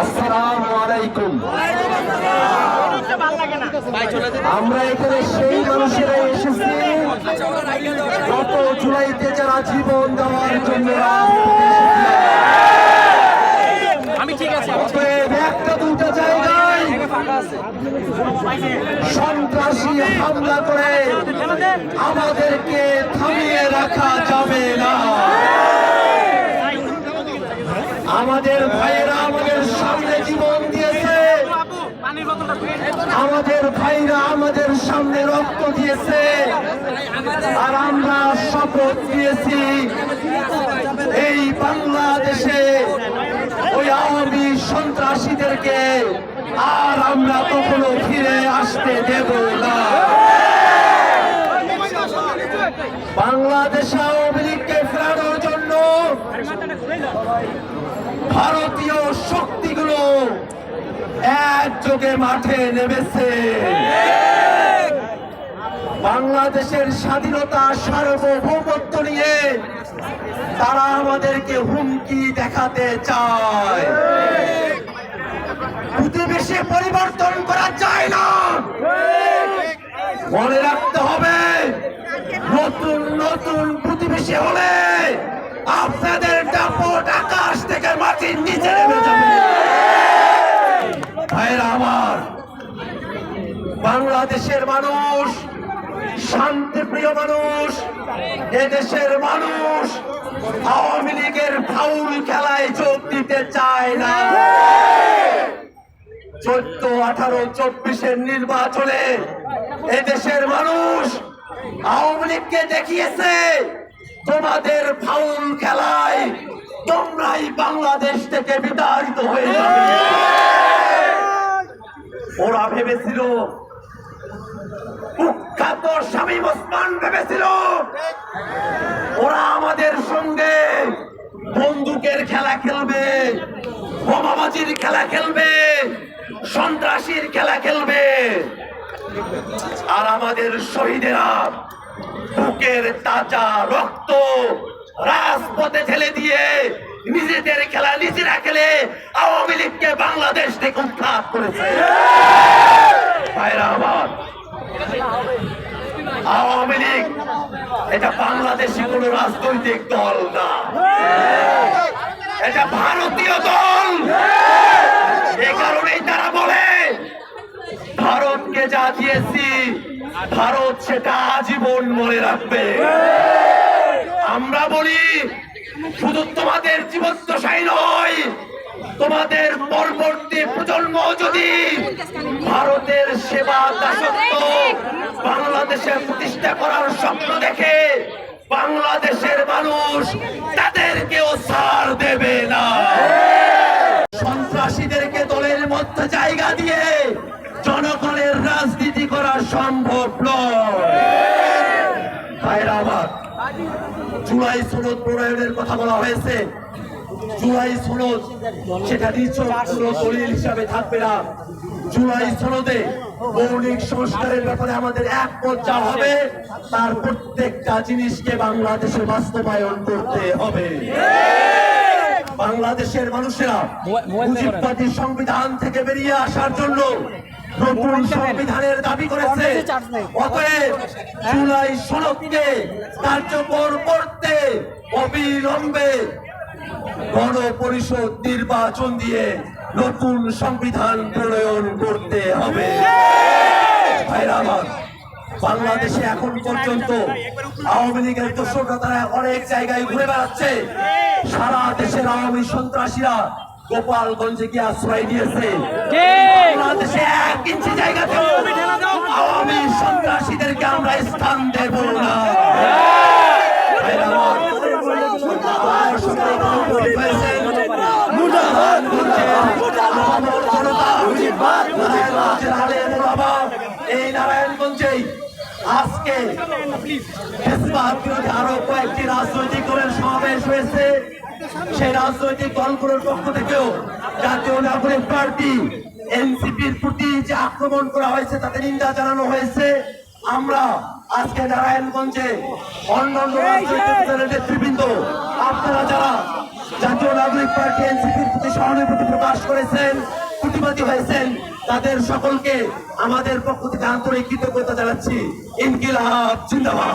আসসালামু আলাইকুম। আমরা এখানে সেই মানুষেরা এসেছি গত জুলাইতে যারা জীবন দেওয়ার জন্য আমি ঠিক আছে একটা দুটা জায়গায় সন্ত্রাসী হামলা করে আমাদেরকে থামিয়ে রাখা যাবে না। আমাদের ভাইয়েরা আমাদের সামনে জীবন দিয়েছে। আমাদের ভাইরা আমাদের সামনে রক্ত দিয়েছে। আর আমরা শপথ দিয়েছি এই বাংলাদেশে ওই আওয়ামী সন্ত্রাসীদেরকে আর আমরা কখনো ফিরে আসতে দেব না। বাংলাদেশ আওয়ামী লীগকে ফেরানোর জন্য ভারতীয় শক্তিগুলো একযোগে মাঠে নেমেছে। বাংলাদেশের স্বাধীনতা সার্বভৌমত্ব নিয়ে তারা আমাদেরকে হুমকি দেখাতে চায়। প্রতিবেশী পরিবর্তন করা যায় না। মনে রাখতে হবে, নতুন নতুন প্রতিবেশী হলে আপনাদের দাপট মাটির নিচে নেমে আমার বাংলাদেশের মানুষ, শান্তিপ্রিয় মানুষ, এদেশের মানুষ আওয়ামী লীগের ফাউল খেলায় যোগ দিতে চায় না। চোদ্দ, আঠারো, চব্বিশের নির্বাচনে এদেশের মানুষ আওয়ামী লীগকে দেখিয়েছে, তোমাদের ফাউল খেলায় তোমরাই বাংলাদেশ থেকে বিতাড়িত হয়ে যাবে। ওরা ভেবেছিল, কুখ্যাত স্বামী ওসমান ভেবেছিল, ওরা আমাদের সঙ্গে বন্দুকের খেলা খেলবে, বোমাবাজির খেলা খেলবে, সন্ত্রাসীর খেলা খেলবে। আর আমাদের শহীদেরা বুকের তাজা রক্ত রাজপথে ঠেলে দিয়ে নিজেদের খেলা নিজেরা খেলে আওয়ামী লীগকে বাংলাদেশ থেকে উৎখাত করেছে। আওয়ামী লীগ, এটা বাংলাদেশি কোন রাজনৈতিক দল না। এটা ভারতীয় দল। এ কারণেই তারা বলে, ভারতকে যা দিয়েছি, ভারত সেটা আজীবন মনে রাখবে। আমরা বলি, শুধু তোমাদের জীবদ্দশাই নয়, তোমাদের পরবর্তী প্রজন্ম যদি ভারতের সেবা দাসত্ব বাংলাদেশে প্রতিষ্ঠা করার স্বপ্ন দেখে, বাংলাদেশের মানুষ তাদেরকেও ছাড় দেবে না। সন্ত্রাসীদেরকে দলের মধ্যে জায়গা দিয়ে জনগণের রাজনীতি করা সম্ভব নয় ভাইরা আমার জুলাই সনদ প্রণয়নের কথা বলা হয়েছে। জুলাই সনদ সেটা কোনো দলিল হিসাবে থাকবে না। জুলাই সনদে মৌলিক সংস্কারের ব্যাপারে আমাদের একমত যা হবে তার প্রত্যেকটা জিনিসকে বাংলাদেশে বাস্তবায়ন করতে হবে। বাংলাদেশের মানুষেরা মুজিববাদী সংবিধান থেকে বেরিয়ে আসার জন্য নতুন সংবিধানের দাবি করেছে। অতএব জুলাই সনদকে কার্যকর করতে অবিলম্বে গণপরিষদ নির্বাচন দিয়ে নতুন সংবিধান প্রণয়ন করতে হবে। বাংলাদেশে এখন পর্যন্ত আওয়ামী লীগের দোষরা তারা অনেক জায়গায় ঘুরে বেড়াচ্ছে। সারা দেশের আওয়ামী সন্ত্রাসীরা গোপালগঞ্জে গিয়ে আশ্রয় দিয়েছে বাংলাদেশে এক ইঞ্চি জায়গাতে আওয়ামী সন্ত্রাসীদেরকে আমরা স্থান দেব না। এই নারায়ণগঞ্জেই আজকে আরও কয়েকটি রাজনৈতিক দলের সমাবেশ হয়েছে। সেই রাজনৈতিক দলগুলোর পক্ষ থেকেও জাতীয় নাগরিক পার্টি এনসিপির প্রতি যে আক্রমণ করা হয়েছে তাতে নিন্দা জানানো হয়েছে। আমরা আজকে নারায়ণগঞ্জে অন্যান্য রাজনৈতিক নেতৃবৃন্দ আপনারা যারা জাতীয় নাগরিক পার্টি এনসিপির প্রতি সহানুভূতি প্রকাশ করেছেন প্রতিবাদী হয়েছেন তাদের সকলকে আমাদের পক্ষ থেকে আন্তরিক কৃতজ্ঞতা জানাচ্ছি। ইনকিলাব জিন্দাবাদ।